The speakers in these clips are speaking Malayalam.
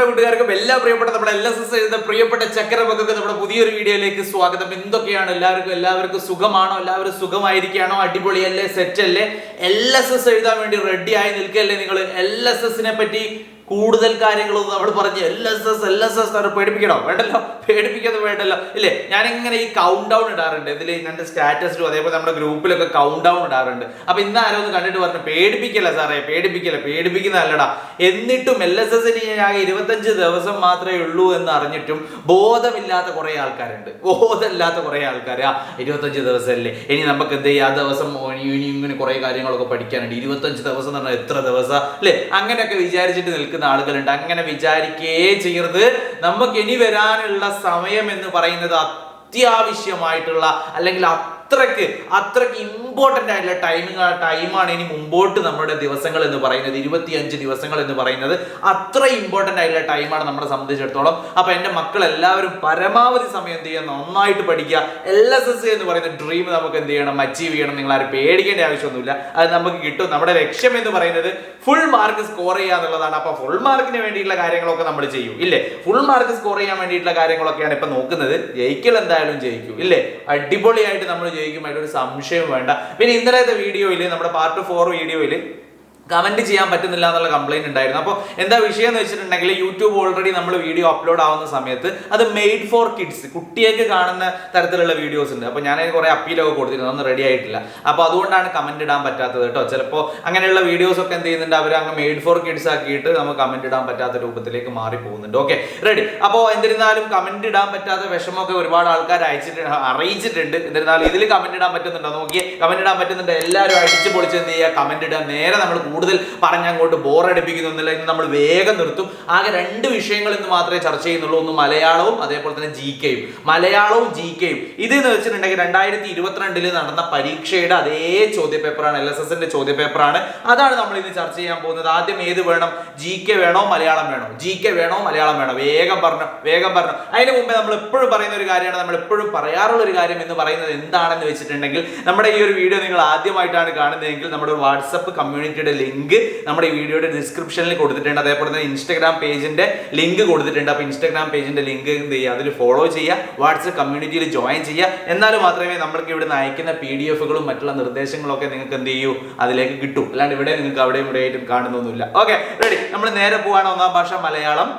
പ്രിയപ്പെട്ട കൂട്ടുകാർക്കും എല്ലാ പ്രിയപ്പെട്ട നമ്മുടെ എൽ എസ് എസ് എഴുതുന്ന പ്രിയപ്പെട്ട ചക്കരമൊക്കെ നമ്മുടെ പുതിയൊരു വീഡിയോയിലേക്ക് സ്വാഗതം. എന്തൊക്കെയാണ്? എല്ലാവർക്കും എല്ലാവർക്കും സുഖമാണോ? എല്ലാവരും സുഖമായിരിക്കുകയാണോ? അടിപൊളിയല്ലേ? സെറ്റല്ലേ? എൽ എസ് എസ് എഴുതാൻ വേണ്ടി റെഡി ആയി നിൽക്കല്ലേ നിങ്ങൾ എൽ എസ് എസിനെ പറ്റി കൂടുതൽ കാര്യങ്ങളൊന്നും നമ്മൾ പറഞ്ഞ് L S S L S S പേടിപ്പിക്കണോ? വേണ്ടല്ലോ. പേടിപ്പിക്കുന്നത് വേണ്ടല്ലോ. ഇല്ലേ? ഞാൻ ഇങ്ങനെ ഈ കൗണ്ട് ഡൗൺ ഇടാറുണ്ട്. ഇതിൽ എന്റെ സ്റ്റാറ്റസിലും അതേപോലെ നമ്മുടെ ഗ്രൂപ്പിലൊക്കെ കൗണ്ട് ഡൗൺ ഇടാറുണ്ട്. അപ്പൊ ഇന്ന് ആരോ ഒന്ന് കണ്ടിട്ട് പറഞ്ഞു പേടിപ്പിക്കല്ല സാറേ? പേടിപ്പിക്കല്ല? പേടിപ്പിക്കുന്നതല്ലടാ. എന്നിട്ടും എൽ എസ് എസിന് ഞാൻ ഇരുപത്തഞ്ച് ദിവസം മാത്രമേ ഉള്ളൂ എന്ന് അറിഞ്ഞിട്ടും ബോധമില്ലാത്ത കുറെ ആൾക്കാരുണ്ട്. ബോധമില്ലാത്ത കുറെ ആൾക്കാർ ആ ഇരുപത്തഞ്ച് ദിവസമല്ലേ. ഇനി നമുക്ക് എന്ത് ചെയ്യാം? ആ ദിവസം ഇനി ഇങ്ങനെ കുറെ കാര്യങ്ങളൊക്കെ പഠിക്കാനുണ്ട്. ഇരുപത്തഞ്ച് ദിവസം എന്ന് പറഞ്ഞാൽ എത്ര ദിവസം? അല്ലേ? അങ്ങനെയൊക്കെ വിചാരിച്ചിട്ട് നിൽക്കുന്ന ആളുകളുണ്ട്. അങ്ങനെ വിചാരിക്കേ ചെയ്യരുത്. നമുക്ക് ഇനി വരാനുള്ള സമയം എന്ന് പറയുന്നത് അത്യാവശ്യമായിട്ടുള്ള അല്ലെങ്കിൽ അത്രയ്ക്ക് അത്രയ്ക്ക് ഇമ്പോർട്ടന്റ് ആയിട്ടുള്ള ടൈമിങ് ടൈമാണ് ഇനി മുമ്പോട്ട് നമ്മുടെ ദിവസങ്ങൾ എന്ന് പറയുന്നത്. ഇരുപത്തിയഞ്ച് ദിവസങ്ങൾ എന്ന് പറയുന്നത് അത്ര ഇമ്പോർട്ടന്റ് ആയിട്ടുള്ള ടൈമാണ് നമ്മളെ സംബന്ധിച്ചിടത്തോളം. അപ്പോൾ എന്റെ മക്കൾ എല്ലാവരും പരമാവധി സമയം എന്ത് ചെയ്യുക? നന്നായിട്ട് പഠിക്കുക. എൽ എസ് എസ് എന്ന് പറയുന്ന ഡ്രീം നമുക്ക് എന്ത് ചെയ്യണം? അച്ചീവ് ചെയ്യണം. നിങ്ങൾ ആരും പേടിക്കേണ്ട ആവശ്യമൊന്നുമില്ല. അത് നമുക്ക് കിട്ടും. നമ്മുടെ ലക്ഷ്യം എന്ന് പറയുന്നത് ഫുൾ മാർക്ക് സ്കോർ ചെയ്യുക എന്നുള്ളതാണ്. അപ്പോൾ ഫുൾ മാർക്കിന് വേണ്ടിയിട്ടുള്ള കാര്യങ്ങളൊക്കെ നമ്മൾ ചെയ്യും. ഇല്ലേ? ഫുൾ മാർക്ക് സ്കോർ ചെയ്യാൻ വേണ്ടിയിട്ടുള്ള കാര്യങ്ങളൊക്കെയാണ് ഇപ്പം നോക്കുന്നത്. ജയിക്കൽ എന്തായാലും ജയിക്കും. ഇല്ലേ? അടിപൊളിയായിട്ട് നമ്മൾ ജയിക്കുമായിട്ട് ഒരു സംശയം വേണ്ട. പിന്നെ ഇന്നലത്തെ വീഡിയോയിൽ നമ്മുടെ പാർട്ട് ഫോർ വീഡിയോയിൽ കമന്റ് ചെയ്യാൻ പറ്റുന്നില്ല എന്നുള്ള കംപ്ലൈന്റ് ഉണ്ടായിരുന്നു. അപ്പോൾ എന്താ വിഷയം എന്ന് വെച്ചിട്ടുണ്ടെങ്കിൽ യൂട്യൂബ് ഓൾറെഡി നമ്മൾ വീഡിയോ അപ്ലോഡ് ആവുന്ന സമയത്ത് അത് മെയ്ഡ് ഫോർ കിഡ്സ് കുട്ടിയൊക്കെ കാണുന്ന തരത്തിലുള്ള വീഡിയോസ് ഉണ്ട്. അപ്പോൾ ഞാൻ കുറേ അപ്പീലൊക്കെ കൊടുത്തിരുന്നു. അതൊന്നും റെഡി ആയിട്ടില്ല. അപ്പോൾ അതുകൊണ്ടാണ് കമന്റ് ഇടാൻ പറ്റാത്തത് കേട്ടോ. ചിലപ്പോൾ അങ്ങനെയുള്ള വീഡിയോസ് ഒക്കെ എന്ത് ചെയ്യുന്നുണ്ട്? അവർ അങ്ങ് മെയ്ഡ് ഫോർ കിഡ്സ് ആക്കിയിട്ട് നമുക്ക് കമന്റ് ഇടാൻ പറ്റാത്ത രൂപത്തിലേക്ക് മാറി പോകുന്നുണ്ട് ഓക്കെ റെഡി അപ്പോൾ എന്നിരുന്നാലും കമന്റ് ഇടാൻ പറ്റാത്ത വിഷമമൊക്കെ ഒരുപാട് ആൾക്കാർ അയച്ചിട്ടുണ്ട് അറിയിച്ചിട്ടുണ്ട്. എന്നിരുന്നാലും ഇതിൽ കമന്റ് ഇടാൻ പറ്റുന്നുണ്ടോ? നോക്കിയേ. കമന്റ് ഇടാൻ പറ്റുന്നുണ്ട്? എല്ലാവരും അടിച്ച് പൊളിച്ച് എന്ത് ചെയ്യുക? കമന്റ് ഇടാൻ നേരെ നമ്മൾ കൂടുതൽ പറഞ്ഞങ്ങോട്ട് ബോറടിപ്പിക്കുന്നില്ല ഇന്ന് നമ്മൾ വേഗം നിർത്തും. ആകെ രണ്ട് വിഷയങ്ങൾ ഇന്ന് മാത്രമേ ചർച്ച ചെയ്യുന്നുള്ളൂ. ഒന്ന് മലയാളവും അതേപോലെ തന്നെ ജി കെയും മലയാളവും ജി കെയും ഇത് എന്ന് വെച്ചിട്ടുണ്ടെങ്കിൽ രണ്ടായിരത്തി ഇരുപത്തിരണ്ടിൽ നടന്ന പരീക്ഷയുടെ അതേ ചോദ്യപേപ്പറാണ് എൽ എസ് എസിന്റെ ചോദ്യപേപ്പറാണ്. അതാണ് നമ്മൾ ഇന്ന് ചർച്ച ചെയ്യാൻ പോകുന്നത്. ആദ്യം ഏത് വേണം? ജി കെ വേണോ മലയാളം വേണോ? ജി കെ വേണോ മലയാളം വേണോ? വേഗം പറഞ്ഞു വേഗം പറഞ്ഞു. അതിന് മുമ്പേ നമ്മൾ എപ്പോഴും പറയുന്ന ഒരു കാര്യമാണ് നമ്മൾ എപ്പോഴും പറയാറുള്ള ഒരു കാര്യം എന്ന് പറയുന്നത് എന്താണെന്ന് വെച്ചിട്ടുണ്ടെങ്കിൽ നമ്മുടെ ഈ ഒരു വീഡിയോ നിങ്ങൾ ആദ്യമായിട്ടാണ് കാണുന്നതെങ്കിൽ നമ്മുടെ വാട്സപ്പ് കമ്മ്യൂണിറ്റിയുടെ ലിങ്ക് നമ്മുടെ ഈ വീഡിയോയുടെ ഡിസ്ക്രിപ്ഷനിൽ കൊടുത്തിട്ടുണ്ട്. അതേപോലെ തന്നെ ഇൻസ്റ്റാഗ്രാം പേജിന്റെ ലിങ്ക് കൊടുത്തിട്ടുണ്ട്. അപ്പോൾ ഇൻസ്റ്റാഗ്രാം പേജിന്റെ ലിങ്ക് എന്ത് ചെയ്യുക? അതിൽ ഫോളോ ചെയ്യുക. വാട്സപ്പ് കമ്മ്യൂണിറ്റിയിൽ ജോയിൻ ചെയ്യുക. എന്നാൽ മാത്രമേ നമ്മൾക്ക് ഇവിടെ അയക്കുന്ന പി ഡി എഫുകളും മറ്റുള്ള നിർദ്ദേശങ്ങളൊക്കെ നിങ്ങൾക്ക് എന്ത് ചെയ്യൂ? അതിലേക്ക് കിട്ടും. അല്ലാണ്ട് ഇവിടെ നിങ്ങൾക്ക് അവിടെയും ഇവിടെ ആയിട്ടും കാണുന്നൊന്നുമില്ല. ഓക്കെ റെഡി നമ്മൾ നേരെ പോവാണ് ഒന്നാം ഭാഷ മലയാളം.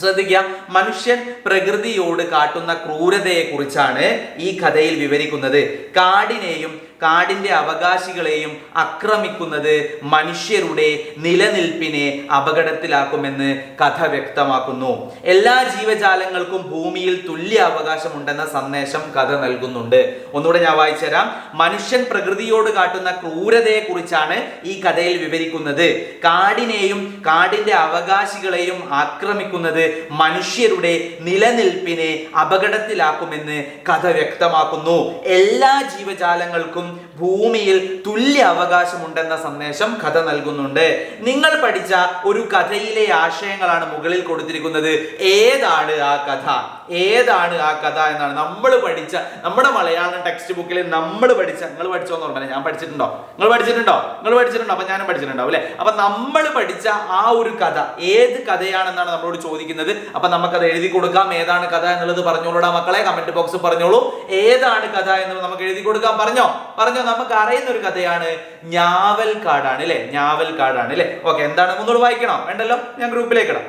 ശ്രദ്ധിക്കുക. മനുഷ്യൻ പ്രകൃതിയോട് കാട്ടുന്ന ക്രൂരതയെക്കുറിച്ചാണ് ഈ കഥയിൽ വിവരിക്കുന്നത്. കാടിനെയും കാടിന്റെ അവകാശികളെയും ആക്രമിക്കുന്നത് മനുഷ്യരുടെ നിലനിൽപ്പിനെ അപകടത്തിലാക്കുമെന്ന് കഥ വ്യക്തമാക്കുന്നു. എല്ലാ ജീവജാലങ്ങൾക്കും ഭൂമിയിൽ തുല്യ അവകാശമുണ്ടെന്ന സന്ദേശം കഥ നൽകുന്നുണ്ട്. ഒന്നുകൂടെ ഞാൻ വായിച്ചുതരാം മനുഷ്യൻ പ്രകൃതിയോട് കാട്ടുന്ന ക്രൂരതയെക്കുറിച്ചാണ് ഈ കഥയിൽ വിവരിക്കുന്നത്. കാടിനെയും കാടിന്റെ അവകാശികളെയും ആക്രമിക്കുന്നത് മനുഷ്യരുടെ നിലനിൽപ്പിനെ അപകടത്തിലാക്കുമെന്ന് കഥ വ്യക്തമാക്കുന്നു. എല്ലാ ജീവജാലങ്ങൾക്കും ഭൂമിയിൽ തുല്യ അവകാശമുണ്ടെന്ന സന്ദേശം കഥ നൽകുന്നുണ്ട്. നിങ്ങൾ പഠിച്ച ഒരു കഥയിലെ ആശയങ്ങളാണ് മുകളിൽ കൊടുത്തിരിക്കുന്നത്. ഏതാണ് ആ കഥ? ഏതാണ് ആ കഥ എന്നാണ്. നമ്മൾ പഠിച്ച നമ്മുടെ മലയാളം ടെക്സ്റ്റ് ബുക്കിൽ നമ്മൾ പഠിച്ച നിങ്ങൾ പഠിച്ചോ എന്ന് പറഞ്ഞാൽ ഞാൻ പഠിച്ചിട്ടുണ്ടോ? നിങ്ങൾ പഠിച്ചിട്ടുണ്ടോ? നിങ്ങൾ പഠിച്ചിട്ടുണ്ടോ? അപ്പൊ ഞാനും പഠിച്ചിട്ടുണ്ടാവും അല്ലെ? അപ്പൊ നമ്മൾ പഠിച്ച ആ ഒരു കഥ ഏത് കഥയാണെന്നാണ് നമ്മളോട് ചോദിക്കുന്നത്. അപ്പൊ നമുക്കത് എഴുതി കൊടുക്കാം. ഏതാണ് കഥ എന്നുള്ളത് പറഞ്ഞോളൂടാ മക്കളെ. കമന്റ് ബോക്സ് പറഞ്ഞോളൂ. ഏതാണ് കഥ എന്നുള്ളത് നമുക്ക് എഴുതി കൊടുക്കാം. പറഞ്ഞോ? പറഞ്ഞോ നമുക്ക് അറിയുന്ന ഒരു കഥയാണ് ഞാവൽ കാടാണ് അല്ലെ ഞാവൽ കാടാണ് അല്ലെ ഓക്കെ എന്താണ്? ഒന്നുകൂടെ വായിക്കണോ? വേണ്ടല്ലോ? ഞാൻ ഗ്രൂപ്പിലേക്ക് ഇടാം.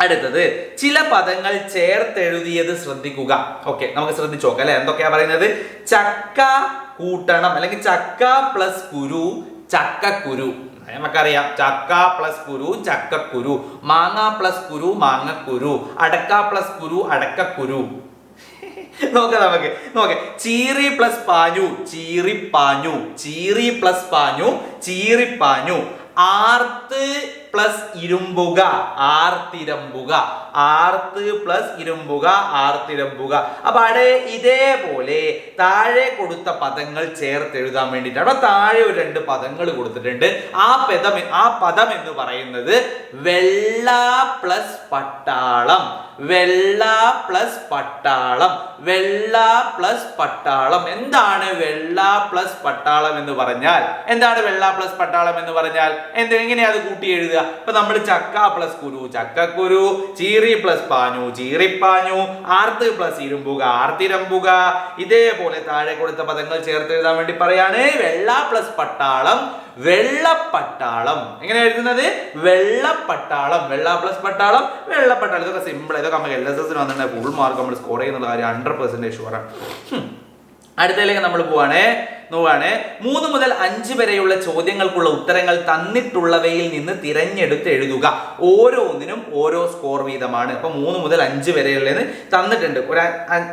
അടുത്തത് ചില പദങ്ങൾ ചേർത്തെഴുതിയത് ശ്രദ്ധിക്കുക. ഓക്കെ നമുക്ക് ശ്രദ്ധിച്ചു നോക്കാം അല്ലെ എന്തൊക്കെയാ പറയുന്നത്? ചക്ക കൂട്ടണം അല്ലെങ്കിൽ ചക്ക പ്ലസ് കുരു ചക്കക്കുരു. നമുക്കറിയാം ചക്ക പ്ലസ് കുരു ചക്കക്കുരു. മാങ്ങ പ്ലസ് കുരു മാങ്ങക്കുരു. അടക്ക പ്ലസ് കുരു അടക്കക്കുരു. നോക്കാം നമുക്ക്. നോക്കാം. ചീറി പ്ലസ് പാഞ്ഞു ചീറി പാഞ്ഞു ചീറി പ്ലസ് പാഞ്ഞു ചീറി പാഞ്ഞു. ആർത്ത് പ്ലസ് ഇരുമ്പുക ആർത്തിരമ്പുക. ആർത്ത് പ്ലസ് ഇരുമ്പുക ആർത്തിരമ്പുക. അപ്പൊ അവിടെ ഇതേപോലെ താഴെ കൊടുത്ത പദങ്ങൾ ചേർത്ത് എഴുതാൻ വേണ്ടിയിട്ടാണ് അപ്പൊ താഴെ ഒരു രണ്ട് പദങ്ങൾ കൊടുത്തിട്ടുണ്ട്. ആ പദം ആ പദം എന്ന് പറയുന്നത് വെള്ള പ്ലസ് പട്ടാളം. വെള്ള പ്ലസ് പട്ടാളം. വെള്ള പ്ലസ് പട്ടാളം. എന്താണ് വെള്ള പ്ലസ് പട്ടാളം എന്ന് പറഞ്ഞാൽ? എന്താണ് വെള്ള പ്ലസ് പട്ടാളം എന്ന് പറഞ്ഞാൽ? എന്ത് എങ്ങനെയാ അത് കൂട്ടി എഴുതുക? ഇപ്പൊ നമ്മൾ ചക്ക പ്ലസ് കുരു. ചക്കക്കുരു ചീറി പ്ലസ് പാഞ്ഞു ചീറിപ്പാഞ്ഞു ആർത്ത് പ്ലസ് ഇരുമ്പുക ആർത്തിരമ്പുക ഇതേപോലെ താഴെ കൊടുത്ത പദങ്ങൾ ചേർത്ത് എഴുതാൻ വേണ്ടി പറയാണ്. വെള്ള പ്ലസ് പട്ടാളം വെള്ളപ്പട്ടാളം എങ്ങനെ എഴുതുന്നത്? വെള്ളപ്പട്ടാളം വെള്ള പ്ലസ് പട്ടാളം വെള്ളപ്പട്ടാളം ഇതൊക്കെ സിമ്പിൾ ഇതൊക്കെ നമുക്ക് എൽ എസ് എസിന് വന്നിട്ടുണ്ടെങ്കിൽ ഫുൾ മാർക്ക് നമ്മൾ സ്കോർ ചെയ്യുന്നുള്ള കാര്യം ഹൺഡ്രഡ് പെർസെന്റേജ് ഷുവറാണ് അടുത്തതിലേക്ക് നമ്മൾ പോവാണ്. നോവാണ്. മൂന്ന് മുതൽ അഞ്ച് വരെയുള്ള ചോദ്യങ്ങൾക്കുള്ള ഉത്തരങ്ങൾ തന്നിട്ടുള്ളവയിൽ നിന്ന് തിരഞ്ഞെടുത്ത് എഴുതുക. ഓരോന്നിനും ഓരോ സ്കോർ വീതമാണ്. ഇപ്പൊ മൂന്ന് മുതൽ അഞ്ച് വരെയുള്ളത് തന്നിട്ടുണ്ട്. ഒരു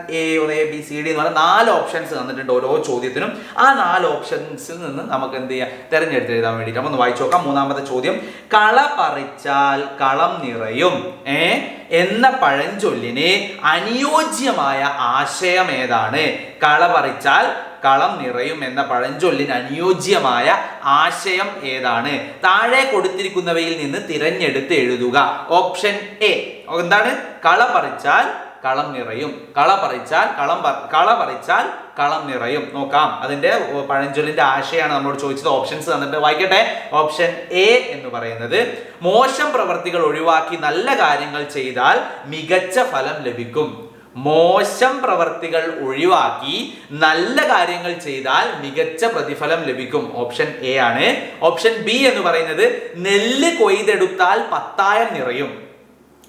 A A B C D എന്ന് പറഞ്ഞ നാല് ഓപ്ഷൻസ് തന്നിട്ടുണ്ട് ഓരോ ചോദ്യത്തിനും. ആ നാല് ഓപ്ഷൻസിൽ നിന്ന് നമുക്ക് എന്ത് ചെയ്യാം? തിരഞ്ഞെടുത്ത് എഴുതാൻ വേണ്ടിയിട്ട്. നമ്മൾ ഒന്ന് വായിച്ചു നോക്കാം. മൂന്നാമത്തെ ചോദ്യം. കള പറിച്ചാൽ കളം നിറയും. ഏ? എന്ന പഴഞ്ചൊല്ലിന് അനുയോജ്യമായ ആശയം ഏതാണ്? കള പറിച്ചാൽ കളം നിറയും എന്ന പഴഞ്ചൊല്ലിന് അനുയോജ്യമായ ആശയം ഏതാണ്? താഴെ കൊടുത്തിരിക്കുന്നവയിൽ നിന്ന് തിരഞ്ഞെടുത്ത് എഴുതുക. Option A. എന്താണ്? കള പറിച്ചാൽ കളം നിറയും. കള പറിച്ചാൽ കളം കള പറിച്ചാൽ കളം നിറയും. നോക്കാം. അതിന്റെ പഴഞ്ചൊല്ലിന്റെ ആശയമാണ് നമ്മളോട് ചോദിച്ചത്. ഓപ്ഷൻസ് തന്നിട്ട് വായിക്കട്ടെ. ഓപ്ഷൻ എ എന്ന് പറയുന്നത് മോശം പ്രവർത്തികൾ ഒഴിവാക്കി നല്ല കാര്യങ്ങൾ ചെയ്താൽ മികച്ച ഫലം ലഭിക്കും. മോശം പ്രവർത്തികൾ ഒഴിവാക്കി നല്ല കാര്യങ്ങൾ ചെയ്താൽ മികച്ച പ്രതിഫലം ലഭിക്കും. ഓപ്ഷൻ എ ആണ്. ഓപ്ഷൻ ബി എന്ന് പറയുന്നത് നെല്ല് കൊയ്തെടുത്താൽ പത്തായം നിറയും.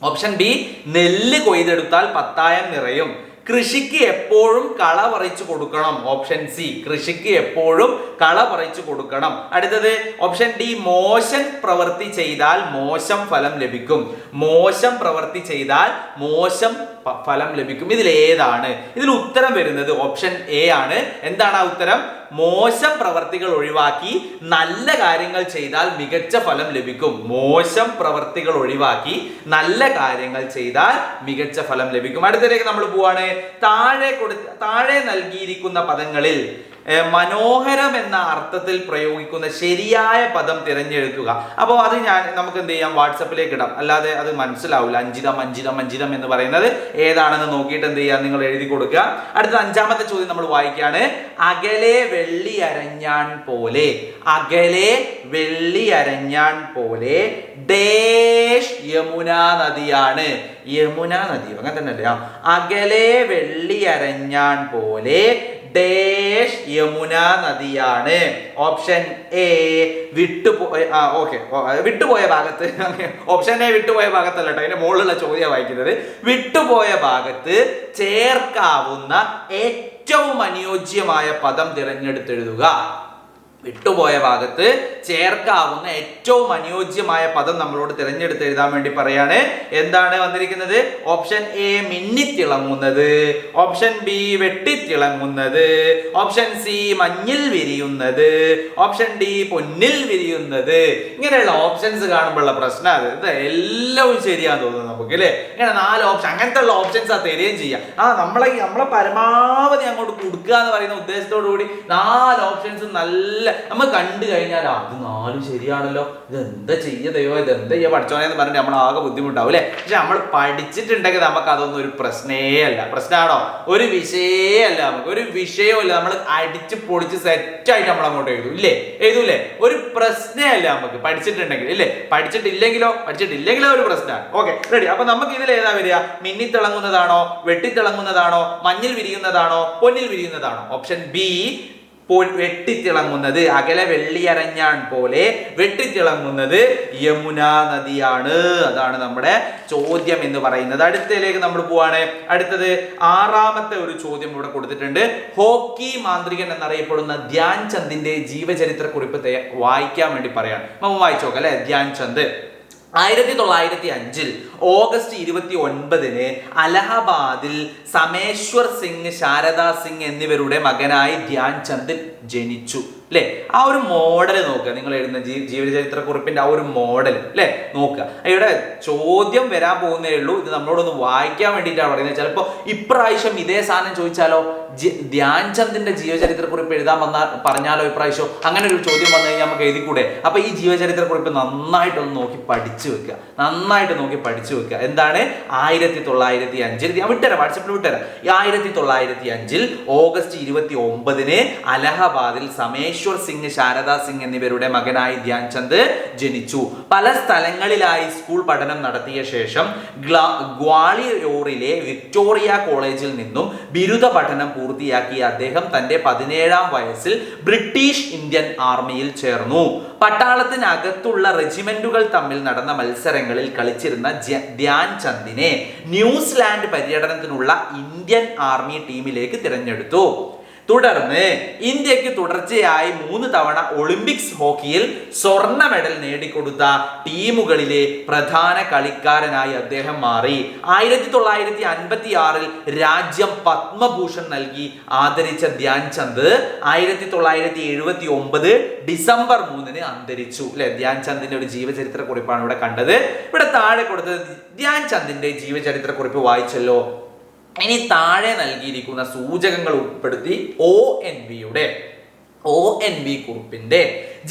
ഓപ്ഷൻ ബി നെല്ല് കൊയ്തെടുത്താൽ പത്തായം നിറയും. കൃഷിക്ക് എപ്പോഴും കള പറിച്ചു കൊടുക്കണം. ഓപ്ഷൻ സി കൃഷിക്ക് എപ്പോഴും കള പറിച്ചു കൊടുക്കണം. അടുത്തത് ഓപ്ഷൻ ഡി മോശം പ്രവൃത്തി ചെയ്താൽ മോശം ഫലം ലഭിക്കും. മോശം പ്രവൃത്തി ചെയ്താൽ മോശം ഫലം ലഭിക്കും. ഇതിൽ ഏതാണ് ഇതിൽ ഉത്തരം വരുന്നത് ഓപ്ഷൻ എ ആണ്. എന്താണ് ആ ഉത്തരം? മോശം പ്രവർത്തികൾ ഒഴിവാക്കി നല്ല കാര്യങ്ങൾ ചെയ്താൽ മികച്ച ഫലം ലഭിക്കും. മോശം പ്രവർത്തികൾ ഒഴിവാക്കി നല്ല കാര്യങ്ങൾ ചെയ്താൽ മികച്ച ഫലം ലഭിക്കും. അടുത്തേക്ക് നമ്മൾ പോവാണ്. താഴെ കൊടു താഴെ നൽകിയിരിക്കുന്ന പദങ്ങളിൽ മനോഹരം എന്ന അർത്ഥത്തിൽ പ്രയോഗിക്കുന്ന ശരിയായ പദം തിരഞ്ഞെടുക്കുക. അപ്പോൾ അത് ഞാൻ നമുക്ക് എന്ത് ചെയ്യാം? വാട്സപ്പിലേക്ക് ഇടാം. അല്ലാതെ അത് മനസ്സിലാവില്ല അഞ്ചിതം അഞ്ചിതം അഞ്ചിതം എന്ന് പറയുന്നത് ഏതാണെന്ന് നോക്കിയിട്ട് എന്ത് ചെയ്യാം? നിങ്ങൾ എഴുതി കൊടുക്കുക. അടുത്ത അഞ്ചാമത്തെ ചോദ്യം നമ്മൾ വായിക്കുകയാണ്. അകലെ വെള്ളി അരഞ്ഞാൻ പോലെ അകലെ വെള്ളി അരഞ്ഞാൻ പോലെ ഡേഷ് യമുന നദിയാണ്. യമുന നദി അങ്ങനെ തന്നെ അല്ലേ. അകലെ വെള്ളി അരഞ്ഞാൻ പോലെ ഡേഷ് യമുന നദിയാണ്. ഓപ്ഷൻ എ വിട്ടുപോയ ആ ഓക്കെ വിട്ടുപോയ ഭാഗത്ത് ഓപ്ഷൻ എ വിട്ടുപോയ ഭാഗത്തല്ല കേട്ടോ അതിന്റെ മുകളിലുള്ള ചോദ്യം വായിക്കുന്നത്. വിട്ടുപോയ ഭാഗത്ത് ചേർക്കാവുന്ന ഏറ്റവും അനുയോജ്യമായ പദം തിരഞ്ഞെടുത്തെഴുതുക. വിട്ടുപോയ ഭാഗത്ത് ചേർക്കാവുന്ന ഏറ്റവും അനുയോജ്യമായ പദം നമ്മളോട് തിരഞ്ഞെടുത്ത് എഴുതാൻ വേണ്ടി പറയാണ്. എന്താണ് വന്നിരിക്കുന്നത്? ഓപ്ഷൻ എ മിന്നിത്തിളങ്ങുന്നത്. ഓപ്ഷൻ ബി വെട്ടിത്തിളങ്ങുന്നത്. ഓപ്ഷൻ സി മഞ്ഞിൽ വിരിയുന്നത്. Option D പൊന്നിൽ വിരിയുന്നത്. ഇങ്ങനെയുള്ള ഓപ്ഷൻസ് കാണുമ്പോഴുള്ള പ്രശ്നം അത്. ഇത് എല്ലാം ശരിയാന്ന് തോന്നുന്നു നമുക്ക് അല്ലേ ഇങ്ങനെ നാല് ഓപ്ഷൻ അങ്ങനത്തെ ഉള്ള ഓപ്ഷൻസ് ആ തരികയും ചെയ്യാം. ആ നമ്മളെ നമ്മളെ പരമാവധി അങ്ങോട്ട് കൊടുക്കുക എന്ന് പറയുന്ന ഉദ്ദേശത്തോടു കൂടി നാല് ഓപ്ഷൻസ് നല്ല നമ്മൾ കണ്ടു കഴിഞ്ഞാൽ അത് നാലും ശരിയാണല്ലോ. ഇത് എന്താ ചെയ്യ ദൈവം? ഇത് എന്താ പഠിച്ചോനെ എന്ന് പറഞ്ഞിട്ട് നമ്മൾ ആകെ ബുദ്ധിമുട്ടാവും അല്ലേ? പക്ഷെ നമ്മൾ പഠിച്ചിട്ടുണ്ടെങ്കിൽ നമുക്ക് അതൊന്നും ഒരു പ്രശ്നേ അല്ല. പ്രശ്നമാണോ ഒരു വിഷയമല്ല നമുക്ക്. ഒരു വിഷയവുമില്ല നമ്മൾ അടിച്ച് പൊളിച്ച് സെറ്റായിട്ട് നമ്മൾ അങ്ങോട്ട് എഴുതും. ഇല്ലേ? എഴുതൂലേ? ഒരു പ്രശ്നമല്ല നമുക്ക് പഠിച്ചിട്ടുണ്ടെങ്കിൽ. ഇല്ലേ? പഠിച്ചിട്ടില്ലെങ്കിലോ? പഠിച്ചിട്ടില്ലെങ്കിലോ ഒരു പ്രശ്നമാണ് ഓക്കെ റെഡി അപ്പൊ നമുക്ക് ഇതിൽ ഏതാ വരിക? മിന്നിത്തിളങ്ങുന്നതാണോ? വെട്ടിത്തിളങ്ങുന്നതാണോ? മഞ്ഞിൽ വിരിയുന്നതാണോ? പൊന്നിൽ വിരിയുന്നതാണോ? ഓപ്ഷൻ ബി പോ- വെട്ടിത്തിളങ്ങുന്നത് അകലെ വെള്ളിയരഞ്ഞാൻ പോലെ വെട്ടിത്തിളങ്ങുന്നത് യമുന നദിയാണ്. അതാണ് നമ്മുടെ ചോദ്യം എന്ന് പറയുന്നത്. അടുത്തതിലേക്ക് നമ്മൾ പോവാണ്. അടുത്തത് ആറാമത്തെ ഒരു ചോദ്യം ഇവിടെ കൊടുത്തിട്ടുണ്ട്. ഹോക്കി മാന്ത്രികൻ എന്നറിയപ്പെടുന്ന ധ്യാൻ ചന്ദിന്റെ ജീവചരിത്ര കുറിപ്പ് വായിക്കാൻ വേണ്ടി പറയാം നമ്മൾ വായിച്ചു നോക്കാം അല്ലെ? ധ്യാൻ ചന്ദ് ആയിരത്തി തൊള്ളായിരത്തി അഞ്ചിൽ ഓഗസ്റ്റ് ഇരുപത്തി ഒൻപതിന് അലഹബാദിൽ സമേശ്വർ സിംഗ് ശാരദാ സിംഗ് എന്നിവരുടെ മകനായി ധ്യാൻ ചന്ദ് ജനിച്ചു. അല്ലെ ആ ഒരു മോഡൽ നോക്കുക. നിങ്ങൾ എഴുതുന്ന ജീ ജീവചരിത്ര കുറിപ്പിന്റെ ആ ഒരു മോഡൽ അല്ലെ നോക്കുക. ഇവിടെ ചോദ്യം വരാൻ പോകുന്നേ ഉള്ളൂ. ഇത് നമ്മളോടൊന്ന് വായിക്കാൻ വേണ്ടിയിട്ടാണ് പറയുന്നത്. ചിലപ്പോൾ ഇപ്രാവശ്യം ഇതേ സാധനം ചോദിച്ചാലോ? ജി- ധ്യാൻ ചന്ദിന്റെ ജീവചരിത്ര കുറിപ്പ് എഴുതാൻ വന്നാൽ പറഞ്ഞാലോ ഇപ്രാവശ്യം? അങ്ങനെ ഒരു ചോദ്യം വന്നു കഴിഞ്ഞാൽ നമുക്ക് എഴുതിക്കൂടെ? അപ്പൊ ഈ ജീവചരിത്ര കുറിപ്പ് നന്നായിട്ടൊന്ന് നോക്കി പഠിച്ചു വെക്കുക. നന്നായിട്ട് നോക്കി പഠിച്ചു വെക്കുക. എന്താണ്? ആയിരത്തി തൊള്ളായിരത്തി അഞ്ചിൽ ഞാൻ വിട്ടുതരാം വാട്സപ്പിൽ വിട്ടുതരാം ഈ ആയിരത്തി തൊള്ളായിരത്തി അഞ്ചിൽ ഓഗസ്റ്റ് ഇരുപത്തി ഒമ്പതിന് അലഹബാദിൽ സമേശ്വർ സിംഗ് ശാരദാ സിംഗ് എന്നിവരുടെ മകനായി ധ്യാൻ ചന്ദ് ജനിച്ചു. പല സ്ഥലങ്ങളിലായി സ്കൂൾ പഠനം നടത്തിയ ശേഷം ഗ്വാളിയോറിലെ വിക്ടോറിയ കോളേജിൽ നിന്നും ബിരുദ പഠനം പൂർത്തിയാക്കിയ അദ്ദേഹം തന്റെ പതിനേഴാം വയസ്സിൽ ബ്രിട്ടീഷ് ഇന്ത്യൻ ആർമിയിൽ ചേർന്നു. പട്ടാളത്തിനകത്തുള്ള റെജിമെന്റുകൾ തമ്മിൽ നടന്ന മത്സരങ്ങളിൽ കളിച്ചിരുന്ന ധ്യാൻ ചന്ദിനെ ന്യൂസിലാൻഡ് പര്യടനത്തിനുള്ള ഇന്ത്യൻ ആർമി ടീമിലേക്ക് തിരഞ്ഞെടുത്തു. തുടർന്ന് ഇന്ത്യയ്ക്ക് തുടർച്ചയായി മൂന്ന് തവണ ഒളിമ്പിക്സ് ഹോക്കിയിൽ സ്വർണ മെഡൽ നേടിക്കൊടുത്ത ടീമുകളിലെ പ്രധാന കളിക്കാരനായി അദ്ദേഹം മാറി. ആയിരത്തി തൊള്ളായിരത്തി അൻപത്തി ആറിൽ രാജ്യം പത്മഭൂഷൺ നൽകി ആദരിച്ച ധ്യാൻ ചന്ദ് ആയിരത്തി തൊള്ളായിരത്തി എഴുപത്തി ഒമ്പത് ഡിസംബർ മൂന്നിന് അന്തരിച്ചു. അല്ലെ ധ്യാൻ ചന്ദിന്റെ ഒരു ജീവചരിത്ര കുറിപ്പാണ് ഇവിടെ കണ്ടത്. ഇവിടെ താഴെ കൊടുത്തത് ധ്യാൻ ചന്ദിന്റെ ജീവചരിത്ര കുറിപ്പ് വായിച്ചല്ലോ. ഇനി താഴെ നൽകിയിരിക്കുന്ന സൂചകങ്ങൾ ഉൾപ്പെടുത്തി ഒ എൻ ബിയുടെ ഒ എൻ ബി കുറിപ്പിന്റെ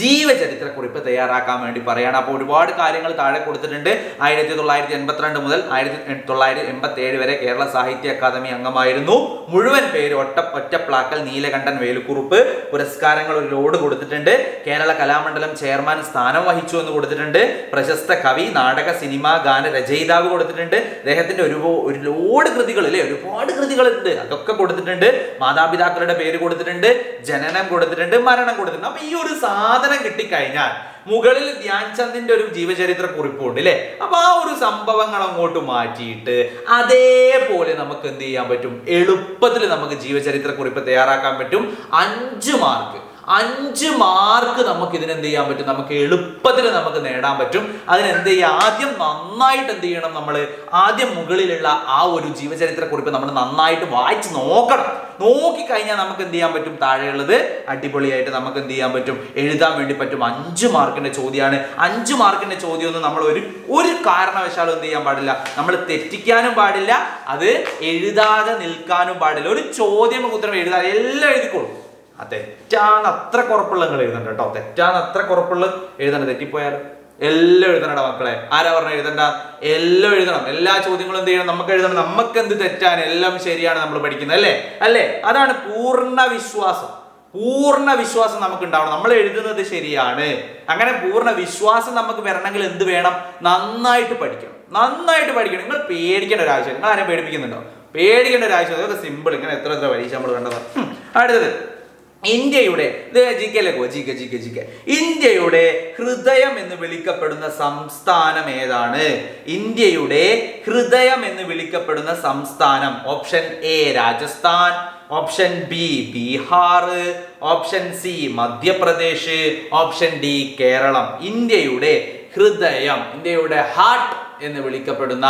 ജീവചരിത്ര കുറിപ്പ് തയ്യാറാക്കാൻ വേണ്ടി പറയാണ്. അപ്പോൾ ഒരുപാട് കാര്യങ്ങൾ താഴെ കൊടുത്തിട്ടുണ്ട്. ആയിരത്തി തൊള്ളായിരത്തി എൺപത്തിരണ്ട് മുതൽ ആയിരത്തി തൊള്ളായിരത്തി എൺപത്തി ഏഴ് വരെ കേരള സാഹിത്യ അക്കാദമി അംഗമായിരുന്നു. മുഴുവൻ പേര് ഒറ്റ ഒറ്റപ്ലാക്കൽ നീലകണ്ഠൻ വേലുക്കുറുപ്പ് പുരസ്കാരങ്ങൾ ഒരു ലോഡ് കൊടുത്തിട്ടുണ്ട്. കേരള കലാമണ്ഡലം ചെയർമാൻ സ്ഥാനം വഹിച്ചു എന്ന് കൊടുത്തിട്ടുണ്ട്. പ്രശസ്ത കവി നാടക സിനിമ ഗാന രചയിതാവ് കൊടുത്തിട്ടുണ്ട്. അദ്ദേഹത്തിന്റെ ഒരു ഒരു ലോഡ് കൃതികൾ അല്ലേ ഒരുപാട് കൃതികളുണ്ട്. അതൊക്കെ കൊടുത്തിട്ടുണ്ട്. മാതാപിതാക്കളുടെ പേര് കൊടുത്തിട്ടുണ്ട്. ജനനം കൊടുത്തിട്ടുണ്ട്. മരണം കൊടുത്തിട്ടുണ്ട്. അപ്പൊ ഈ ഒരു സാധനം കിട്ടിക്കഴിഞ്ഞാൽ മുകളിൽ ധ്യാൻ ചന്ദിന്റെ ഒരു ജീവചരിത്ര കുറിപ്പുണ്ട് അല്ലേ അപ്പൊ ആ ഒരു സംഭവങ്ങൾ അങ്ങോട്ട് മാറ്റിയിട്ട് അതേപോലെ നമുക്ക് എന്ത് ചെയ്യാൻ പറ്റും? എളുപ്പത്തിൽ നമുക്ക് ജീവചരിത്ര കുറിപ്പ് തയ്യാറാക്കാൻ പറ്റും. അഞ്ച് മാർക്ക്. അഞ്ച് മാർക്ക് നമുക്ക് ഇതിന് എന്ത് ചെയ്യാൻ പറ്റും? നമുക്ക് എളുപ്പത്തിൽ നമുക്ക് നേടാൻ പറ്റും. അതിന് എന്ത് ചെയ്യുക ആദ്യം നന്നായിട്ട് എന്ത് ചെയ്യണം നമ്മൾ ആദ്യം മുകളിലുള്ള ആ ഒരു ജീവചരിത്ര കുറിപ്പ് നമ്മൾ നന്നായിട്ട് വായിച്ച് നോക്കണം. നോക്കിക്കഴിഞ്ഞാൽ നമുക്ക് എന്ത് ചെയ്യാൻ പറ്റും? താഴെയുള്ളത് അടിപൊളിയായിട്ട് നമുക്ക് എന്ത് ചെയ്യാൻ പറ്റും? എഴുതാൻ വേണ്ടി പറ്റും. അഞ്ച് മാർക്കിന്റെ ചോദ്യമാണ് അഞ്ച് മാർക്കിന്റെ ചോദ്യം ഒന്നും നമ്മൾ ഒരു ഒരു കാരണവശാലും എന്ത് ചെയ്യാൻ പാടില്ല. നമ്മൾ തെറ്റിക്കാനും പാടില്ല. അത് എഴുതാതെ നിൽക്കാനും പാടില്ല. ഒരു ചോദ്യം ഉത്തരം എഴുതാതെ എല്ലാം എഴുതിക്കോളും. തെറ്റാണ് അത്ര കുറപ്പുള്ള നിങ്ങൾ എഴുതണ്ട കേട്ടോ. തെറ്റാണ് അത്ര കുറപ്പുള്ള എഴുതണ്ട. തെറ്റിപ്പോയാൽ എല്ലാം എഴുതണട മക്കളെ. ആരാ പറഞ്ഞ എഴുതണ്ട? എല്ലാം എഴുതണം. എല്ലാ ചോദ്യങ്ങളും എന്ത് ചെയ്യണം? നമുക്ക് എഴുതണം. നമുക്ക് എന്ത് തെറ്റാണ്? എല്ലാം ശരിയാണ് നമ്മൾ പഠിക്കുന്നത് അല്ലേ? അല്ലേ? അതാണ് പൂർണ വിശ്വാസം. പൂർണ വിശ്വാസം നമുക്ക് ഉണ്ടാവണം നമ്മൾ എഴുതുന്നത് ശരിയാണ്. അങ്ങനെ പൂർണ വിശ്വാസം നമുക്ക് വരണമെങ്കിൽ എന്ത് വേണം? നന്നായിട്ട് പഠിക്കണം. നന്നായിട്ട് പഠിക്കണം. നിങ്ങൾ പേടിക്കേണ്ട ഒരു ആവശ്യം നിങ്ങൾ ആരെയും പേടിപ്പിക്കുന്നുണ്ടോ? പേടിക്കേണ്ട ഒരു ആവശ്യം അതൊക്കെ സിമ്പിൾ ഇങ്ങനെ എത്ര എത്ര പരീക്ഷ നമ്മൾ കണ്ടത്. അടുത്തത്. ഇന്ത്യയുടെ ജി ജി കെയിലേക്ക് G K G K G K ഇന്ത്യയുടെ ഹൃദയം എന്ന് വിളിക്കപ്പെടുന്ന സംസ്ഥാനം ഏതാണ്? ഇന്ത്യയുടെ ഹൃദയം എന്ന് വിളിക്കപ്പെടുന്ന സംസ്ഥാനം option A Rajasthan option B Bihar option C Madhya Pradesh option D Kerala. ഇന്ത്യയുടെ ഹൃദയം ഇന്ത്യയുടെ ഹാർട്ട് എന്ന് വിളിക്കപ്പെടുന്ന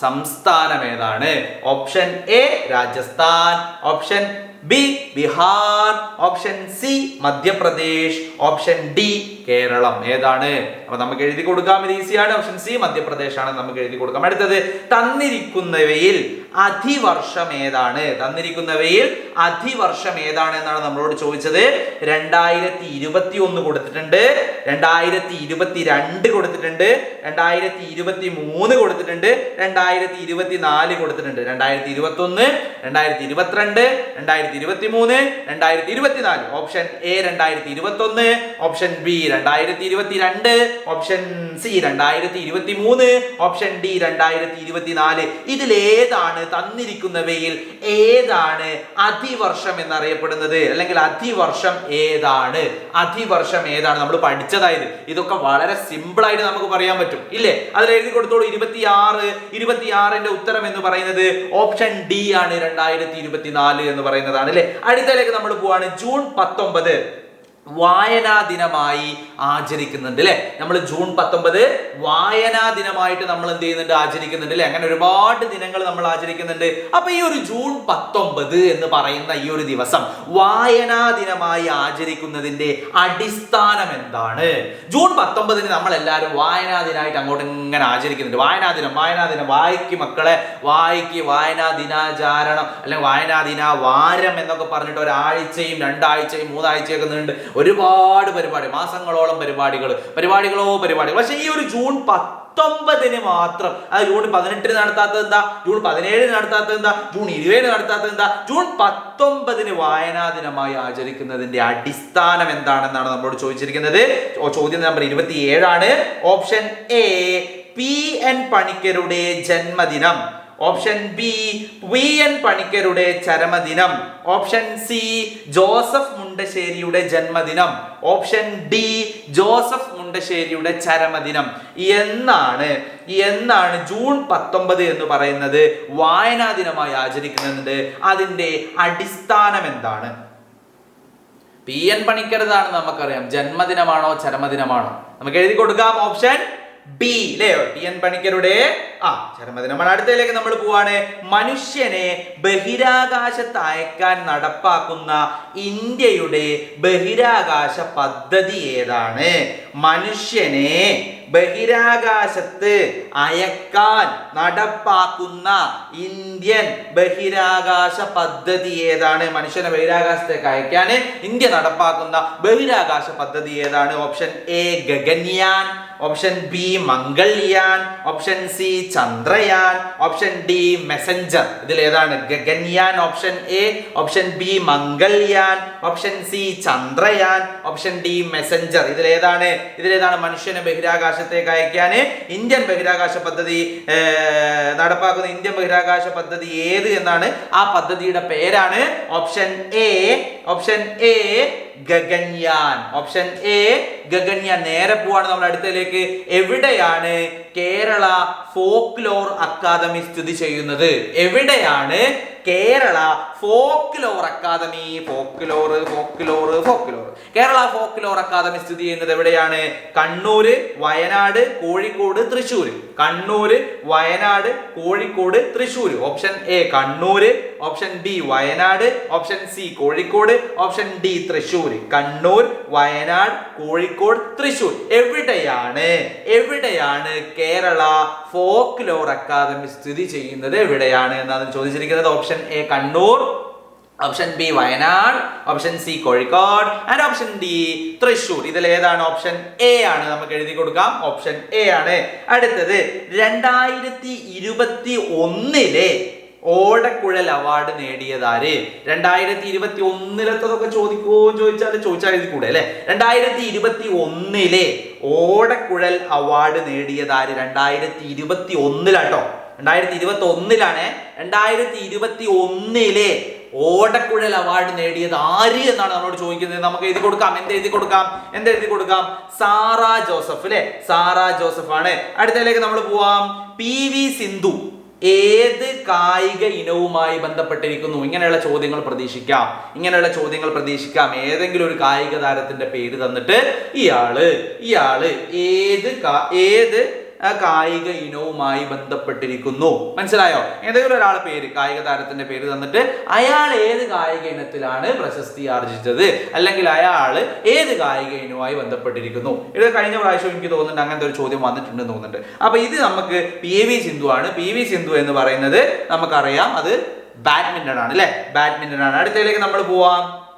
സംസ്ഥാനം ഏതാണ്? Option A Rajasthan option B Bihar option C Madhya Pradesh option D Kerala. ഏതാണ്? അപ്പൊ നമുക്ക് എഴുതി കൊടുക്കാം. ഇത് ഈസിയാണ്. ഓപ്ഷൻ സി മധ്യപ്രദേശ് ആണ് നമുക്ക് എഴുതി കൊടുക്കാം. അടുത്തത് തന്നിരിക്കുന്നവയിൽ അധിവർഷം ഏതാണ്? തന്നിരിക്കുന്നവയിൽ അധിവർഷം ഏതാണ് എന്നാണ് നമ്മളോട് ചോദിച്ചത്. രണ്ടായിരത്തി ഇരുപത്തി ഒന്ന് കൊടുത്തിട്ടുണ്ട്. രണ്ടായിരത്തി ഇരുപത്തി രണ്ട് കൊടുത്തിട്ടുണ്ട്. രണ്ടായിരത്തി ഇരുപത്തി മൂന്ന് കൊടുത്തിട്ടുണ്ട്. രണ്ടായിരത്തി ഇരുപത്തി നാല് കൊടുത്തിട്ടുണ്ട്. രണ്ടായിരത്തി ഇരുപത്തി ഒന്ന് രണ്ടായിരത്തി ഇരുപത്തിരണ്ട് രണ്ടായിരത്തി ഇരുപത്തി മൂന്ന് രണ്ടായിരത്തി ഇരുപത്തി നാല് ഓപ്ഷൻ എ രണ്ടായിരത്തി ഇരുപത്തി ഒന്ന് ഓപ്ഷൻ ബി രണ്ടായിരത്തി ഇരുപത്തി രണ്ട് ഓപ്ഷൻ സി രണ്ടായിരത്തി ഇരുപത്തി മൂന്ന് ഓപ്ഷൻ ഡി രണ്ടായിരത്തി ഇരുപത്തി നാല് ഇതിലേതാണ് തന്നിരിക്കുന്നവയിൽ ഏതാണ് അധിവർഷം എന്നറിയപ്പെടുന്നത്? അല്ലെങ്കിൽ അധിവർഷം ഏതാണ്? അധിവർഷം ഏതാണ്? നമ്മൾ പഠിച്ചതായത്. ഇതൊക്കെ വളരെ സിമ്പിൾ ആയിട്ട് നമുക്ക് പറയാൻ പറ്റും. ഇല്ലേ? അതിൽ എഴുതി കൊടുത്തോളൂ. ഇരുപത്തി ആറ് ഇരുപത്തി ആറിന്റെ ഉത്തരം എന്ന് പറയുന്നത് ഓപ്ഷൻ ഡി ആണ് രണ്ടായിരത്തി ഇരുപത്തി നാല് എന്ന് പറയുന്നതാണ് അല്ലെ അടുത്തതിലേക്ക് നമ്മൾ പോവാണ് ജൂൺ പത്തൊമ്പത്. വായനാ ദിനമായി ആചരിക്കുന്നുണ്ട് അല്ലെ നമ്മൾ ജൂൺ പത്തൊമ്പത് വായനാ ദിനമായിട്ട് നമ്മൾ എന്ത് ചെയ്യുന്നുണ്ട്? ആചരിക്കുന്നുണ്ട് അല്ലെ അങ്ങനെ ഒരുപാട് ദിനങ്ങൾ നമ്മൾ ആചരിക്കുന്നുണ്ട്. അപ്പൊ ഈ ഒരു ജൂൺ പത്തൊമ്പത് എന്ന് പറയുന്ന ഈ ഒരു ദിവസം വായനാ ദിനമായി ആചരിക്കുന്നതിന്റെ അടിസ്ഥാനം എന്താണ്? ജൂൺ പത്തൊമ്പതിന് നമ്മൾ എല്ലാവരും വായനാ ദിനമായിട്ട് അങ്ങോട്ട് ഇങ്ങനെ ആചരിക്കുന്നുണ്ട്. വായനാ ദിനം വായനാ ദിനം വായിക്ക് മക്കളെ വായിക്ക് വായനാ ദിനാചാരണം അല്ലെങ്കിൽ വായനാ ദിന വാരം എന്നൊക്കെ പറഞ്ഞിട്ട് ഒരാഴ്ചയും രണ്ടാഴ്ചയും മൂന്നാഴ്ചയൊക്കെ നീണ്ട് ഒരുപാട് പരിപാടി മാസങ്ങളോളം പരിപാടികൾ പരിപാടികളോ പരിപാടികൾ. പക്ഷേ ഈ ഒരു ജൂൺ പത്തൊമ്പതിന് മാത്രം അത് ജൂൺ പതിനെട്ടിന് നടത്താത്തത് എന്താ? ജൂൺ പതിനേഴിന് നടത്താത്തത് എന്താ? ജൂൺ ഇരുപതിന് നടത്താത്തത് എന്താ? ജൂൺ പത്തൊമ്പതിന് വായനാ ദിനമായി ആചരിക്കുന്നതിന്റെ അടിസ്ഥാനം എന്താണെന്നാണ് നമ്മളോട് ചോദിച്ചിരിക്കുന്നത്. ചോദ്യം നമ്പർ ഇരുപത്തി ഏഴാണ് ഓപ്ഷൻ എ പി എൻ പണിക്കരുടെ ജന്മദിനം. ഓപ്ഷൻ ബി വി എൻ പണിക്കരുടെ ചരമദിനം. ഓപ്ഷൻ സി ജോസഫ് മുണ്ടശ്ശേരിയുടെ ജന്മദിനം. ഓപ്ഷൻ ഡി ജോസഫ് മുണ്ടശ്ശേരിയുടെ ചരമദിനം. എന്നാണ് എന്നാണ് ജൂൺ പത്തൊമ്പത് എന്ന് പറയുന്നത് വായനാ ദിനമായി ആചരിക്കുന്നുണ്ട് അതിന്റെ അടിസ്ഥാനം എന്താണ്? പി എൻ പണിക്കരുതാണ് നമുക്കറിയാം. ജന്മദിനമാണോ ചരമദിനമാണോ? നമുക്ക് എഴുതി കൊടുക്കാം ഓപ്ഷൻ ബി അല്ലേ ടി എൻ പണിക്കരുടെ ആ ചരമദിനമാണ് അടുത്തതിലേക്ക് നമ്മൾ പോവാണ്. മനുഷ്യനെ ബഹിരാകാശത്ത് അയക്കാൻ നടപ്പാക്കുന്ന ഇന്ത്യയുടെ ബഹിരാകാശ പദ്ധതി ഏതാണ്? മനുഷ്യനെ ബഹിരാകാശത്ത് അയക്കാൻ നടപ്പാക്കുന്ന ഇന്ത്യൻ ബഹിരാകാശ പദ്ധതി ഏതാണ്? മനുഷ്യനെ ബഹിരാകാശത്തേക്ക് അയക്കാൻ ഇന്ത്യ നടപ്പാക്കുന്ന ബഹിരാകാശ പദ്ധതി ഏതാണ്? Option A Gaganyaan option B Mangalyaan option C Chandrayaan option D messenger ഇതിൽ ഏതാണ്? Gaganyaan option A option B Mangalyaan option C Chandrayaan option D messenger ഇതിൽ ഏതാണ്? ഇതിലേതാണ് മനുഷ്യനെ ബഹിരാകാശത്തേക്ക് അയക്കാൻ ഇന്ത്യൻ ബഹിരാകാശ പദ്ധതി നടപ്പാക്കുന്ന ഇന്ത്യൻ ബഹിരാകാശ പദ്ധതി ഏത് എന്നാണ് ആ പദ്ധതിയുടെ പേരാണ് option A option A Gaganyaan. Option A Gaganyaan. നേരെ പോവാണ് നമ്മൾ അടുത്തതിലേക്ക്. എവിടെയാണ് കേരള ഫോക്ലോർ അക്കാദമി സ്ഥിതി ചെയ്യുന്നത്? എവിടെയാണ് Kerala folklore academy? Folklore folklore folklore. Kerala folklore academy സ്ഥിതി ചെയ്യുന്നത് എവിടെയാണ്? Kannur Wayanad Kozhikode Thrissur. Kannur Wayanad Kozhikode Thrissur. Option A Kannur option B Wayanad option C Kozhikode option D Thrissur. Kannur Wayanad Kozhikode Thrissur. എവിടെയാണ്? എവിടെയാണ് കേരള ഫോക്ക് ലോർ അക്കാദമി സ്ഥിതി ചെയ്യുന്നത്? എവിടെയാണ് എന്നാണ് ചോദിച്ചിരിക്കുന്നത്. Option A Kannur option B Wayanad. Option C Kozhikode. And option D Thrissur ഇതിൽ ഏതാണ് ഓപ്ഷൻ എ ആണ്? നമുക്ക് എഴുതി കൊടുക്കാം. ഓപ്ഷൻ എ ആണ്. അടുത്തത് രണ്ടായിരത്തി ഇരുപത്തി ഒന്നിലെ ഓടക്കുഴൽ അവാർഡ് നേടിയതാര് രണ്ടായിരത്തി ഇരുപത്തി ഒന്നിലത്തതൊക്കെ ചോദിക്കുമോ ചോദിച്ചാൽ ചോദിച്ചാൽ എഴുതി കൂടെ അല്ലെ? രണ്ടായിരത്തി ഇരുപത്തി ഒന്നിലെ ഓടക്കുഴൽ അവാർഡ് നേടിയതാര് രണ്ടായിരത്തി ഇരുപത്തി ഒന്നിലാട്ടോ രണ്ടായിരത്തി ഇരുപത്തി ഒന്നിലാണ് രണ്ടായിരത്തി ഇരുപത്തി ഒന്നിലെ ഓടക്കുഴൽ അവാർഡ് നേടിയത് ആര് എന്നാണ് നമ്മളോട് ചോദിക്കുന്നത്. നമുക്ക് എഴുതി കൊടുക്കാം. എന്ത് എഴുതി കൊടുക്കാം? എന്ത് എഴുതി കൊടുക്കാം? സാറ ജോസഫ് അല്ലെ സാറ ജോസഫ് ആണ് അടുത്തതിലേക്ക് നമ്മൾ പോവാം. പി വി സിന്ധു ഏത് കായിക ഇനവുമായി ബന്ധപ്പെട്ടിരിക്കുന്നു? ഇങ്ങനെയുള്ള ചോദ്യങ്ങൾ പ്രതീക്ഷിക്കാം. ഇങ്ങനെയുള്ള ചോദ്യങ്ങൾ പ്രതീക്ഷിക്കാം. ഏതെങ്കിലും ഒരു കായിക താരത്തിന്റെ പേര് തന്നിട്ട് ഇയാൾ ഇയാൾ ഏത് ഏത് കായിക ഇനവുമായി ബന്ധപ്പെട്ടിരിക്കുന്നു. മനസ്സിലായോ? ഏതെങ്കിലും ഒരാളെ പേര് കായിക താരത്തിന്റെ പേര് തന്നിട്ട് അയാൾ ഏത് കായിക ഇനത്തിലാണ് പ്രശസ്തി ആർജിച്ചത്? അല്ലെങ്കിൽ അയാൾ ഏത് കായിക ഇനവുമായി ബന്ധപ്പെട്ടിരിക്കുന്നു? ഇത് കഴിഞ്ഞ പ്രാവശ്യം എനിക്ക് തോന്നുന്നുണ്ട് അങ്ങനത്തെ ഒരു ചോദ്യം വന്നിട്ടുണ്ടെന്ന് തോന്നുന്നുണ്ട്. അപ്പൊ ഇത് നമുക്ക് പി വി സിന്ധു ആണ്. പി വി സിന്ധു എന്ന് പറയുന്നത് നമുക്കറിയാം അത് ബാഡ്മിന്റൺ ആണ് അല്ലെ? ബാഡ്മിന്റൺ ആണ്. അടുത്തതിലേക്ക് നമ്മൾ പോവാം.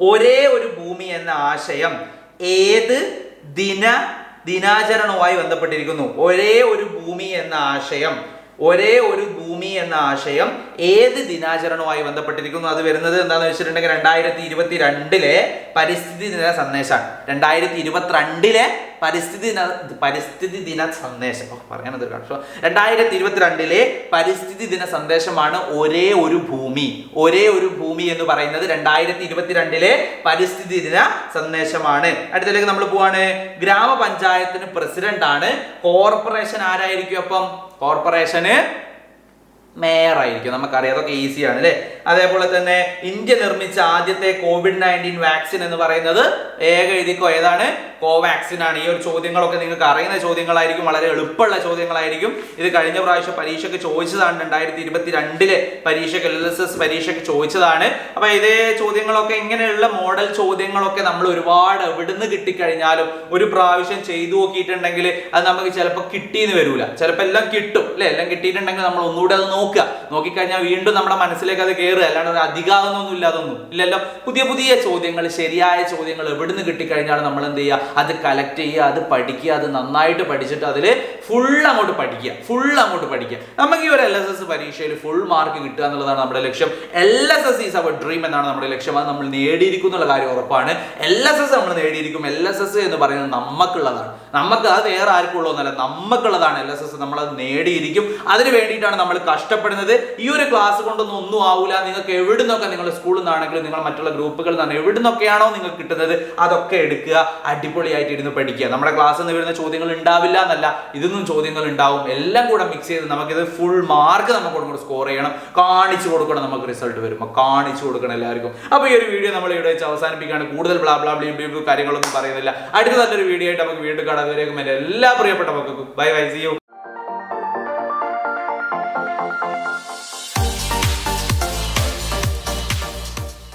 ഒരേ ഒരു ഭൂമി എന്ന ആശയം ഏത് ദിന ദിനാചരണവുമായി ബന്ധപ്പെട്ടിരിക്കുന്നു. ഒരേ ഒരു ഭൂമി എന്ന ആശയം ഒരേ ഒരു ഭൂമി എന്ന ആശയം ഏത് ദിനാചരണവുമായി ബന്ധപ്പെട്ടിരിക്കുന്നു? അത് വരുന്നത് എന്താണെന്ന് വെച്ചിട്ടുണ്ടെങ്കിൽ രണ്ടായിരത്തി ഇരുപത്തി രണ്ടിലെ പരിസ്ഥിതി ദിന സന്ദേശമാണ് രണ്ടായിരത്തി ഇരുപത്തിരണ്ടിലെ പരിസ്ഥിതി ദിന പരിസ്ഥിതി ദിന സന്ദേശം. ഒരു കഷ്ടം. രണ്ടായിരത്തി ഇരുപത്തിരണ്ടിലെ പരിസ്ഥിതി ദിന സന്ദേശമാണ് ഒരേ ഒരു ഭൂമി. ഒരേ ഒരു ഭൂമി എന്ന് പറയുന്നത് രണ്ടായിരത്തി ഇരുപത്തിരണ്ടിലെ പരിസ്ഥിതി ദിന സന്ദേശമാണ്. അടുത്തതിലേക്ക് നമ്മൾ പോവാണ്. ഗ്രാമപഞ്ചായത്തിന് പ്രസിഡന്റ് ആണ് കോർപ്പറേഷൻ ആരായിരിക്കും അപ്പം? കോർപ്പറേഷന് മേയർ ആയിരിക്കും നമുക്കറിയാം അതൊക്കെ ഈസിയാണ് അല്ലേ? അതേപോലെ തന്നെ ഇന്ത്യ നിർമ്മിച്ച ആദ്യത്തെ കോവിഡ് നയന്റീൻ വാക്സിൻ എന്ന് പറയുന്നത് ഏക എഴുതിക്കോ ഏതാണ്? കോവാക്സിൻ ആണ്. ഈ ഒരു ചോദ്യങ്ങളൊക്കെ നിങ്ങൾക്ക് അറിയുന്ന ചോദ്യങ്ങളായിരിക്കും വളരെ എളുപ്പമുള്ള ചോദ്യങ്ങളായിരിക്കും. ഇത് കഴിഞ്ഞ പ്രാവശ്യം പരീക്ഷയ്ക്ക് ചോദിച്ചതാണ് രണ്ടായിരത്തി ഇരുപത്തി രണ്ടിലെ പരീക്ഷയ്ക്ക് എൽ എസ് എസ് പരീക്ഷയ്ക്ക് ചോദിച്ചതാണ്. അപ്പോൾ ഇതേ ചോദ്യങ്ങളൊക്കെ ഇങ്ങനെയുള്ള മോഡൽ ചോദ്യങ്ങളൊക്കെ നമ്മൾ ഒരുപാട് എവിടുന്ന് കിട്ടിക്കഴിഞ്ഞാലും ഒരു പ്രാവശ്യം ചെയ്തു നോക്കിയിട്ടുണ്ടെങ്കിൽ അത് നമുക്ക് ചിലപ്പോൾ കിട്ടിയെന്ന് വരില്ല ചിലപ്പോൾ എല്ലാം കിട്ടും അല്ലെ? എല്ലാം കിട്ടിയിട്ടുണ്ടെങ്കിൽ നമ്മൾ ഒന്നുകൂടെ അത് നോക്കുക. നോക്കിക്കഴിഞ്ഞാൽ വീണ്ടും നമ്മുടെ മനസ്സിലേക്ക് അത് കയറുക അല്ലാണ്ട് ഒരു അധികാവുന്നൊന്നും ഇല്ലാതൊന്നും ഇല്ലല്ലോ. പുതിയ പുതിയ ചോദ്യങ്ങൾ ശരിയായ ചോദ്യങ്ങൾ എവിടുന്ന് കിട്ടിക്കഴിഞ്ഞാൽ നമ്മൾ എന്ത് ചെയ്യുക? അത് കളക്ട് ചെയ്യുക അത് പഠിക്കുക അത് നന്നായിട്ട് പഠിച്ചിട്ട് അതിൽ ഫുൾ അങ്ങോട്ട് പഠിക്കുക. ഫുൾ അങ്ങോട്ട് പഠിക്കുക. നമുക്ക് ഈ ഒരു എൽ എസ് എസ് പരീക്ഷയിൽ ഫുൾ മാർക്ക് കിട്ടുക എന്നുള്ളതാണ് നമ്മുടെ ലക്ഷ്യം. L S S is our dream എന്നാണ് നമ്മുടെ ലക്ഷ്യം. അത് നമ്മൾ നേടിയിരിക്കും എന്നുള്ള കാര്യം ഉറപ്പാണ്. എൽ എസ് എസ് നമ്മൾ നേടിയിരിക്കും. എൽ എസ് എസ് എന്ന് പറയുന്നത് നമുക്കുള്ളതാണ് നമുക്ക് അത് വേറെ ആർക്കും ഉള്ളതെന്നല്ല നമുക്കുള്ളതാണ് എൽ എസ് എസ് നമ്മൾ അത് നേടിയിരിക്കും അതിന് വേണ്ടിയിട്ടാണ് നമ്മൾ കഷ്ടപ്പെടുന്നത് ഈ ഒരു ക്ലാസ് കൊണ്ടൊന്നും ഒന്നും ആവില്ല നിങ്ങൾക്ക് എവിടെ നിന്നൊക്കെ നിങ്ങളുടെ സ്കൂളിൽ നിന്നാണെങ്കിലും നിങ്ങൾ മറ്റുള്ള ഗ്രൂപ്പുകളിൽ നിന്നാണ് എവിടെ നിന്നൊക്കെയാണോ നിങ്ങൾക്ക് കിട്ടുന്നത് അതൊക്കെ എടുക്കുക അടിപൊളിയായിട്ട് ഇരുന്ന് പഠിക്കുക നമ്മുടെ ക്ലാസ്സിൽ നിന്ന് വരുന്ന ചോദ്യങ്ങൾ ഉണ്ടാവില്ല എന്നല്ല ഇതൊന്നും ചോദ്യങ്ങൾ ഉണ്ടാവും എല്ലാം കൂടെ മിക്സ് ചെയ്ത് നമുക്കിത് ഫുൾ മാർക്ക് നമുക്ക് കൊടുക്കണം സ്കോർ ചെയ്യണം കാണിച്ചു കൊടുക്കണം നമുക്ക് റിസൾട്ട് വരുമ്പോൾ കാണിച്ചു കൊടുക്കണം എല്ലാവർക്കും അപ്പോൾ ഈ ഒരു വീഡിയോ നമ്മൾ ഇവിടെ വെച്ച് അവസാനിപ്പിക്കുകയാണ് കൂടുതൽ ബ്ലാ കാര്യങ്ങളൊന്നും പറയുന്നില്ല അടുത്ത നല്ലൊരു വീഡിയോ ആയിട്ട് നമുക്ക് വീണ്ടും കാണാൻ വരേക്കും എന്റെ എല്ലാ പ്രിയപ്പെട്ട മക്കൾക്കും ബൈ ബൈ സി യു